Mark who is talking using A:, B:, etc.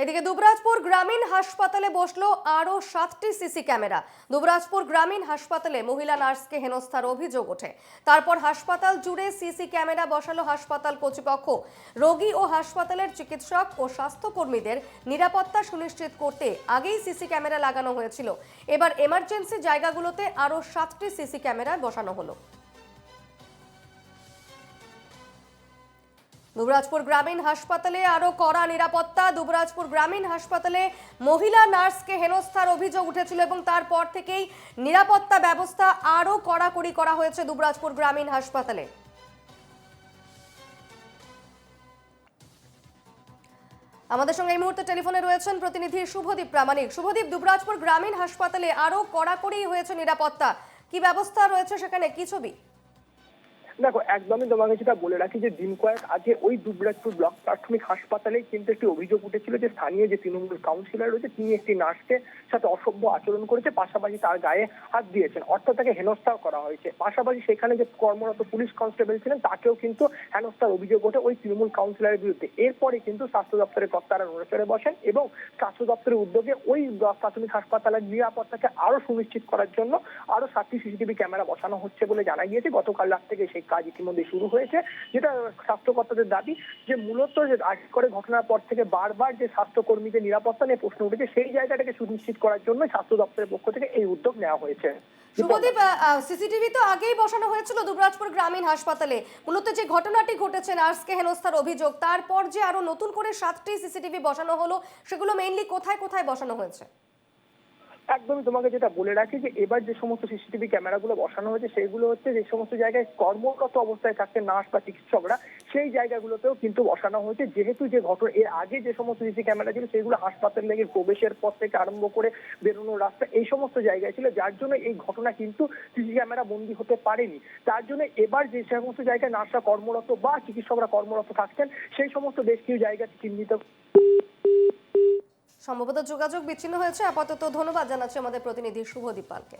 A: এদিকে দুবরাজপুর গ্রামীণ হাসপাতালে বসল আরও সাতটি সিসি ক্যামেরা। দুবরাজপুর গ্রামীণ হাসপাতালে মহিলা নার্সকে হেনস্থার অভিযোগ ওঠে। তারপর হাসপাতাল জুড়ে সিসি ক্যামেরা বসালো হাসপাতাল কর্তৃপক্ষ। রোগী ও হাসপাতালের চিকিৎসক ও স্বাস্থ্যকর্মীদের নিরাপত্তা সুনিশ্চিত করতে আগেই সিসি ক্যামেরা লাগানো হয়েছিল। এবার এমার্জেন্সি জায়গাগুলোতে আরও সাতটি সিসি ক্যামেরা বসানো হলো। দুবরাজপুর গ্রামীণ হাসপাতালে আরও কড়া নিরাপত্তা। দুবরাজপুর গ্রামীণ হাসপাতালে মহিলা নার্সকে হেনস্থার অভিযোগ উঠেছিল এবং তারপর থেকেই নিরাপত্তা ব্যবস্থা আরও কড়াকড়ি করা হয়েছে দুবরাজপুর গ্রামীণ হাসপাতালে। আমাদের সঙ্গে এই মুহূর্তে টেলিফোনে রয়েছেন প্রতিনিধি শুভদীপ প্রামাণিক। শুভদীপ, দুবরাজপুর গ্রামীণ হাসপাতালে আরও কড়াকড়ি হয়েছে নিরাপত্তা। কি ব্যবস্থা রয়েছে সেখানে? কি ছবি?
B: দেখো, একদমই তোমাকে যেটা বলে রাখি যে দিন কয়েক আগে ওই দুবরাজপুর ব্লক প্রাথমিক হাসপাতালে কিন্তু একটি অভিযোগ উঠেছিল যে স্থানীয় যে তৃণমূল কাউন্সিলর রয়েছে, তিনি একটি নার্সকে সাথে অসভ্য আচরণ করেছে, পাশাপাশি তার গায়ে হাত দিয়েছেন। অর্থাৎ তাকে হেনস্থাও করা হয়েছে। পাশাপাশি সেখানে যে কর্মরত পুলিশ কনস্টেবল ছিলেন, তাকেও কিন্তু হেনস্থার অভিযোগ ওঠে ওই তৃণমূল কাউন্সিলরের বিরুদ্ধে। এরপরে কিন্তু স্বাস্থ্য দপ্তরের কর্তারা নড়েচড়ে বসেন এবং স্বাস্থ্য দপ্তরের উদ্যোগে ওই ব্লক প্রাথমিক হাসপাতালের নিরাপত্তাকে আরও সুনিশ্চিত করার জন্য আরও সাতটি সিসিটিভি ক্যামেরা বসানো হচ্ছে বলে জানা গিয়েছে। গতকাল রাত থেকে সেই কাজ ইতিমধ্যে শুরু হয়েছে, যেটা স্বাস্থ্যকর্তাদের দাবি যে মূলত আজ করে ঘটনার পর থেকে বারবার যে স্বাস্থ্যকর্মীদের নিরাপত্তা নিয়ে প্রশ্ন উঠেছে, সেই জায়গাটাকে সুনিশ্চিত করার জন্য স্বাস্থ্য দপ্তরের পক্ষ থেকে এই উদ্যোগ নেওয়া হয়েছে।
A: শুভদীপ সিসিটিভি তো আগেই বসানো হয়েছিল দুবরাজপুর গ্রামীণ হাসপাতালে। মূলত যে ঘটনাটি ঘটেছে, নার্সকে হেনস্থার অভিযোগ, তারপর যে আরও নতুন করে সাতটি সিসিটিভি বসানো হলো, সেগুলো মেইনলি কোথায় কোথায় বসানো হয়েছে?
B: একদমই তোমাকে যেটা বলে রাখি যে এবার যে সমস্ত সিসিটিভি ক্যামেরাগুলো বসানো হয়েছে, সেগুলো হচ্ছে যে সমস্ত জায়গায় কর্মরত অবস্থায় থাকতে নার্স বা চিকিৎসকরা, সেই জায়গাগুলোতেও কিন্তু বসানো হয়েছে। যেহেতু যে ঘটনা, এর আগে যে সমস্ত সিসি ক্যামেরা ছিল, সেগুলো হাসপাতাল লেগে প্রবেশের পর থেকে আরম্ভ করে বেরোনোর রাস্তা, এই সমস্ত জায়গায় ছিল। যার জন্য এই ঘটনা কিন্তু সিসি ক্যামেরা বন্দী হতে পারেনি। তার জন্য এবার যে সমস্ত জায়গায় নার্সরা কর্মরত বা চিকিৎসকরা কর্মরত থাকছেন, সেই সমস্ত বেশ কিছু জায়গা চিহ্নিত
A: সম্ভবত যোগাযোগ বিচ্ছিন্ন হয়েছে। আপাতত ধন্যবাদ জানাচ্ছি আমাদের প্রতিনিধি শুভদীপ পালকে।